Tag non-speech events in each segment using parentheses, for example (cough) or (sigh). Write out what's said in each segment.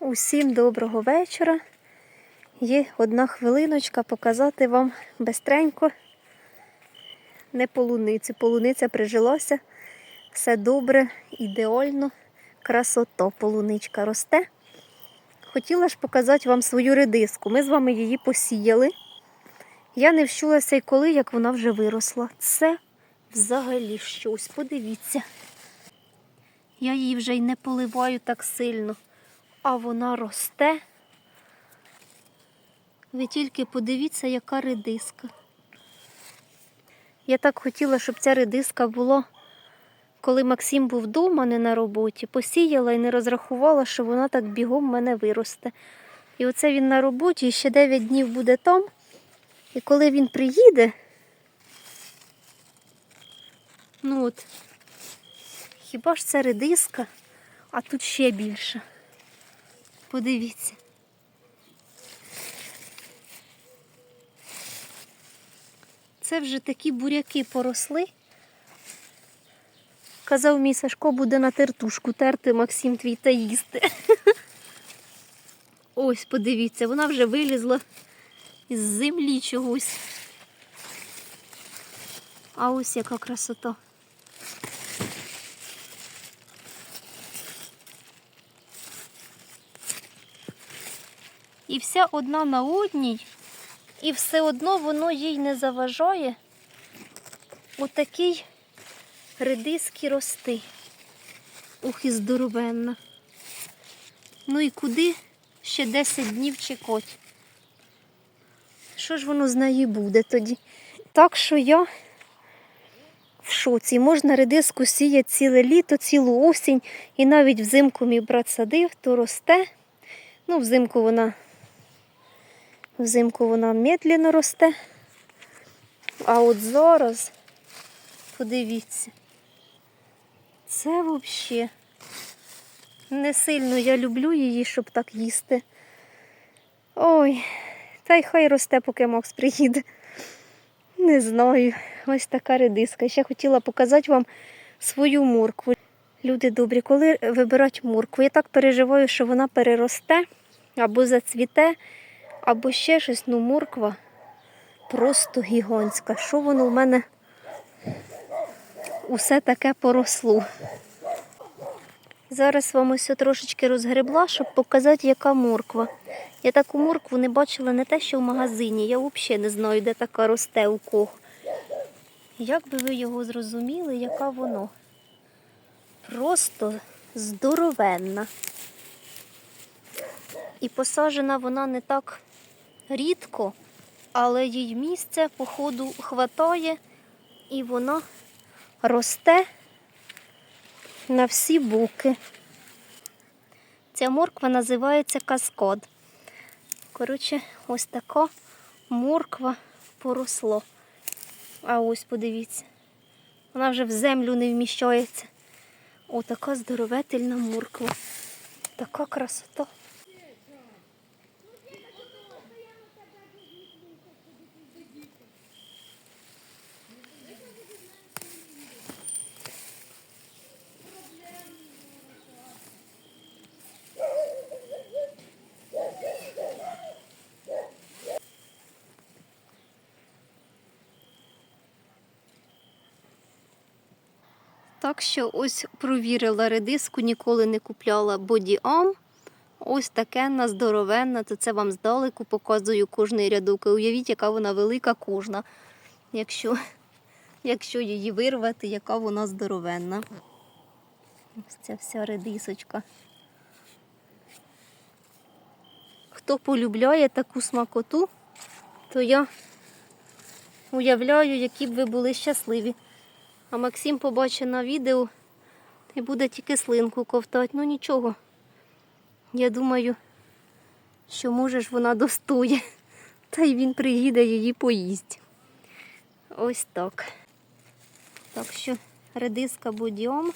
Усім доброго вечора. Є одна хвилиночка показати вам бестренько не полуницю. Полуниця прижилася, все добре, ідеально, красото. Полуничка росте. Хотіла ж показати вам свою редиску. Ми з вами її посіяли. Я не вщулася й коли, як вона вже виросла. Це взагалі щось. Подивіться. Я її вже й не поливаю так сильно, а вона росте. Ви тільки подивіться, яка редиска. Я так хотіла, щоб ця редиска була, коли Максим був вдома, не на роботі, посіяла і не розрахувала, що вона так бігом мене виросте. І оце він на роботі, і ще 9 днів буде там. І коли він приїде, ну от, хіба ж це редиска, а тут ще більше. Подивіться. Це вже такі буряки поросли. Казав мій Сашко буде на тертушку терти Максим твій та їсти. (laughs) Ось, подивіться, вона вже вилізла із землі чогось. А ось яка красота. І вся одна на одній, і все одно воно їй не заважає отакий редиски рости. Ух, і здоровенна. Ну і куди ще 10 днів чекати? Що ж воно з неї буде тоді? Так що я в шоці. Можна редиску сіяти ціле літо, цілу осінь, і навіть взимку мій брат садив, то росте. Ну, взимку вона взимку вона медленно росте. А от зараз, подивіться, це взагалі не сильно я люблю її, щоб так їсти. Ой, та й хай росте, поки Макс приїде. Не знаю. Ось така редиска. Ще хотіла показати вам свою моркву. Люди добрі, коли вибирати моркву, я так переживаю, що вона переросте або зацвіте, або ще щось. Ну, морква просто гігантська. Що воно в мене усе таке поросло. Зараз вам ось трошечки розгребла, щоб показати, яка морква. Я таку моркву не бачила не те, що в магазині. Я взагалі не знаю, де така росте у кого. Як би ви його зрозуміли, яка воно? Просто здоровенна. І посаджена вона не так рідко, але їй місця, походу, хватає, і вона росте на всі боки. Ця морква називається каскад. Коротше, ось така морква поросла. А ось подивіться, вона вже в землю не вміщається. О, така здоровительна морква. Така красота. Так що ось провірила редиску, ніколи не купляла бодіам. Ось таке на здоровенна, то це вам здалеку показую кожний рядок. І Уявіть, яка вона велика кожна, якщо, якщо її вирвати, яка вона здоровенна. Ось ця вся редисочка. Хто полюбляє таку смакоту, то я уявляю, які б ви були щасливі. А Максим побачить на відео і буде тільки слинку ковтати. Ну нічого. Я думаю, що може ж вона достоє. Та й він приїде її поїсть. Ось так. Так що редиска бодіом.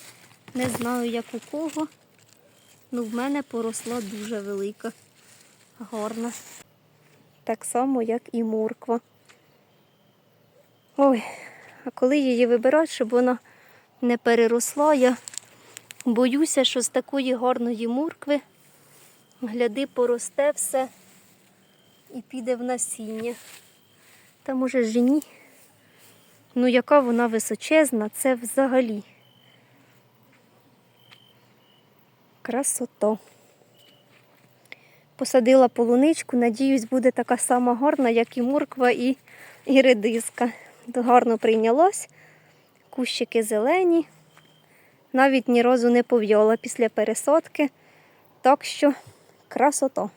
Не знаю, як у кого. Ну в мене поросла дуже велика. Гарна. Так само, як і морква. Ой, а коли її вибирати, щоб вона не переросла, я боюся, що з такої гарної моркви гляди, поросте все і піде в насіння. Та може ж ні. Ну, яка вона височезна, це взагалі. Красото. Посадила полуничку, надіюсь, буде така сама гарна, як і морква і, і редиска. Гарно прийнялось. Кущики зелені. Навіть ні разу не пов'яла після пересадки. Так що красото.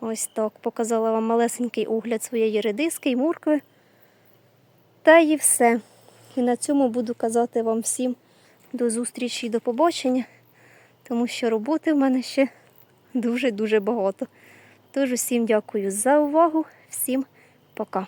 Ось так показала вам малесенький огляд своєї редиски і моркви. Та і все. І на цьому буду казати вам всім до зустрічі і до побачення, тому що роботи в мене ще дуже-дуже багато. Тож усім дякую за увагу, всім пока.